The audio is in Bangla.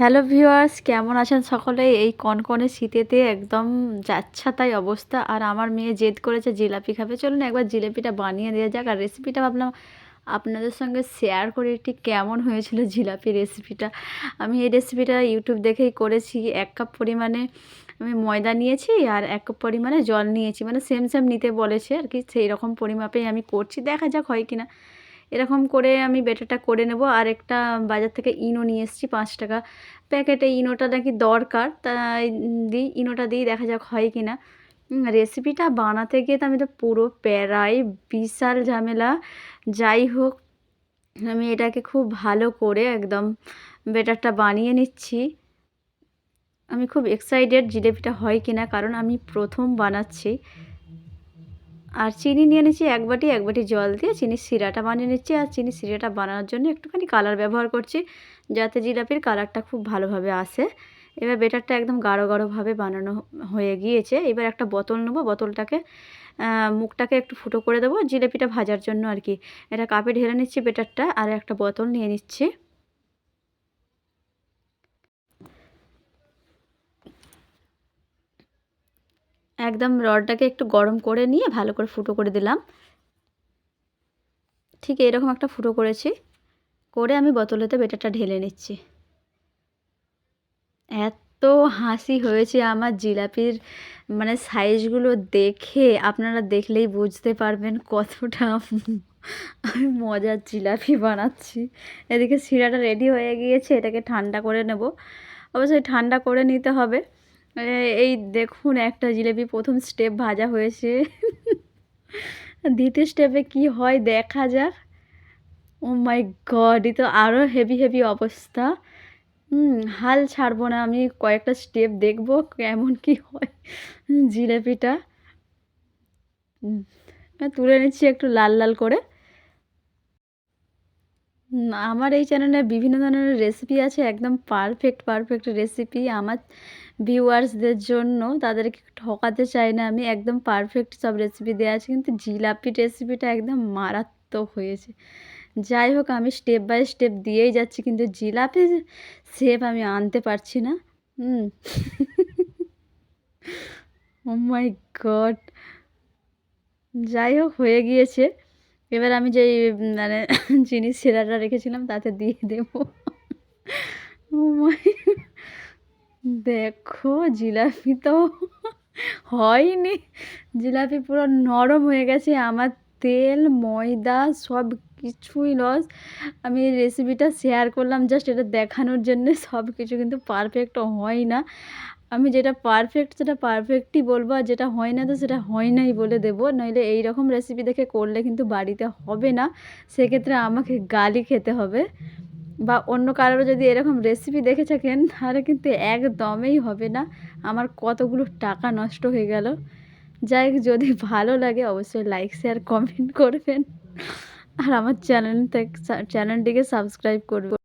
হ্যালো ভিউয়ার্স, কেমন আছেন সকলে? এই কনকনে শীতেতে একদম যাচ্ছা তাই অবস্থা। আর আমার মেয়ে জেদ করেছে জিলাপি খাবে। চলুন একবার জিলাপিটা বানিয়ে দেওয়া যাক। আর রেসিপিটা ভাবলাম আপনাদের সঙ্গে শেয়ার করে। ঠিক কেমন হয়েছিল জিলাপি রেসিপিটা আমি এই রেসিপিটা ইউটিউব দেখেই করেছি। এক কাপ পরিমাণে আমি ময়দা নিয়েছি আর এক কাপ পরিমাণে জল নিয়েছি। মানে সেম সেম নিতে বলেছে। আর কি সেই রকম পরিমাপেই আমি করছি। দেখা যাক হয় কি না এরকম করে আমি বেটারটা করে নেব। আর একটা বাজার থেকে ইনো নিয়ে এসেছি পাঁচ টাকা। প্যাকেটে ইনোটা নাকি দরকার, তাই দিই, ইনোটা দিই দেখা যাক হয় কি না। রেসিপিটা বানাতে গিয়ে তো আমি তো পুরো প্যারাই, বিশাল ঝামেলা। যাই হোক, আমি এটাকে খুব ভালো করে একদম বেটারটা বানিয়ে নিচ্ছি। আমি খুব এক্সাইটেড জিলেপিটা হয় কিনা কারণ আমি প্রথম বানাচ্ছি। আর চিনি নিয়ে নিচ্ছি এক বাটি এক বাটি জল দিয়ে চিনি সিরাটা বানিয়ে নিচ্ছি আর চিনি সিরাটা বানানোর জন্য একটুখানি কালার ব্যবহার করছি যাতে জিলাপির কালারটা খুব ভালোভাবে আসে। এবার বেটারটা একদম গাঢ় গাঢ়ভাবে বানানো হয়ে গিয়েছে। এবার একটা বোতল নেব। বোতলটাকে মুখটাকে একটু ফুটো করে দেবো। জিলাপিটা ভাজার জন্য আর কি। এটা কাপে ঢেলে নিচ্ছি বেটারটা। আর একটা বোতল নিয়ে নিচ্ছি। একদম রডটাকে একটু গরম করে নিয়ে ভালো করে ফুটো করে দিলাম। ঠিক এরকম একটা ফুটো করেছি। করে আমি বোতলেতে বেটারটা ঢেলে নিচ্ছি। এত হাসি হয়েছে আমার জিলাপির মানে সাইজগুলো দেখে। আপনারা দেখলেই বুঝতে পারবেন কতটা আমি মজার জিলাপি বানাচ্ছি। এদিকে শিরাটা রেডি হয়ে গিয়েছে, এটাকে ঠান্ডা করে নেব। অবশ্যই ঠান্ডা করে নিতে হবে। এই দেখুন একটা জিলেপি প্রথম স্টেপ ভাজা হয়েছে। দ্বিতীয় স্টেপে কি হয় দেখা যাক। ও মাই গড তো আরও হেভি হেভি অবস্থা। হাল ছাড়বো না, আমি কয়েকটা স্টেপ দেখব কেমন কি হয় জিলেপিটা। তুলে নিচ্ছি একটু লাল লাল করে। আমার এই চ্যানেলে বিভিন্ন ধরনের রেসিপি আছে, একদম পারফেক্ট পারফেক্ট রেসিপি আমার ভিউয়ার্সদের জন্য, তাদেরকে ঠকাতে চাই না আমি, একদম পারফেক্ট সব রেসিপি দেওয়া আছে, কিন্তু জিলাপি রেসিপিটা একদম মারাত্মক হয়েছে। যাই হোক, আমি স্টেপ বাই স্টেপ দিয়েই যাচ্ছি, কিন্তু জিলাপি শেপ আমি আনতে পারছি না। হুম। ও মাই গড যাই হোক, হয়ে গিয়েছে। এবার আমি যেই মানে চিনি শিরাটা রেখেছিলাম, তাতে দিয়ে দেবো। দেখো, জিলাপি তো হয়নি। জিলাপি পুরো নরম হয়ে গেছে, আমার তেল, ময়দা, সব কিছুই লস আমি রেসিপিটা শেয়ার করলাম জাস্ট এটা দেখানোর জন্যে সব কিছু কিন্তু পারফেক্ট হয় না। আমি যেটা পারফেক্ট সেটা পারফেক্টই বলব, আর যেটা হয় না তো সেটা হয় নাই বলে দেবো। নইলে এই রকম রেসিপি দেখে করলে কিন্তু বাড়িতে হবে না। সেক্ষেত্রে আমাকে গালি খেতে হবে। বা অন্য কারোর যদি এরকম রেসিপি দেখে থাকেন, তাহলে কিন্তু একদমই হবে না। আমার কতগুলো টাকা নষ্ট হয়ে গেল। যাই যদি ভালো লাগে অবশ্যই লাইক শেয়ার কমেন্ট করবেন। আর আমার চ্যানেল চ্যানেলটিকে সাবস্ক্রাইব করবে